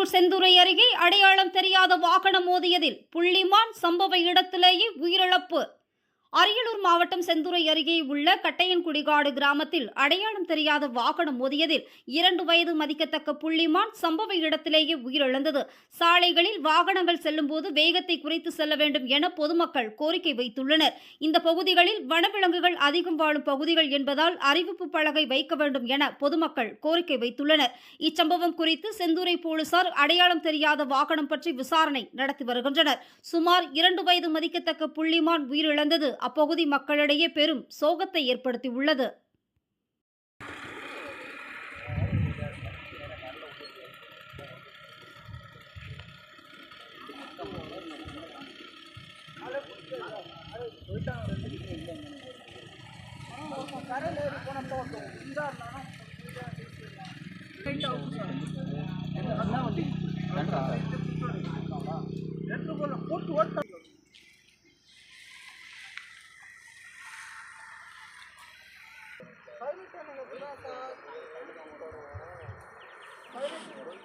அரியலூர் செந்துறை அருகே அடையாளம் தெரியாத வாகனம் மோதியதில் புள்ளிமான் சம்பவ இடத்திலேயே உயிரிழப்பு. அரியலூர் மாவட்டம் செந்துறை அருகே உள்ள கட்டையன்குடிகாடு கிராமத்தில் அடையாளம் தெரியாத வாகனம் மோதியதில் இரண்டு வயது மதிக்கத்தக்க புள்ளிமான் சம்பவ இடத்திலேயே உயிரிழந்தது. சாலைகளில் வாகனங்கள் செல்லும்போது வேகத்தை குறைத்து செல்ல வேண்டும் என பொதுமக்கள் கோரிக்கை வைத்துள்ளனர். இந்த பகுதிகளில் வனவிலங்குகள் அதிகம் வாழும் பகுதிகள் என்பதால் அறிவிப்பு பலகை வைக்க வேண்டும் என பொதுமக்கள் கோரிக்கை வைத்துள்ளனர். இச்சம்பவம் குறித்து செந்துறை போலீசார் அடையாளம் தெரியாத வாகனம் பற்றி விசாரணை நடத்தி வருகின்றனர். சுமார் இரண்டு வயது மதிக்கத்தக்க புள்ளிமான் உயிரிழந்தது அப்பகுதி மக்களிடையே பெரும் சோகத்தை ஏற்படுத்தியுள்ளது. போட்டு ஓட்ட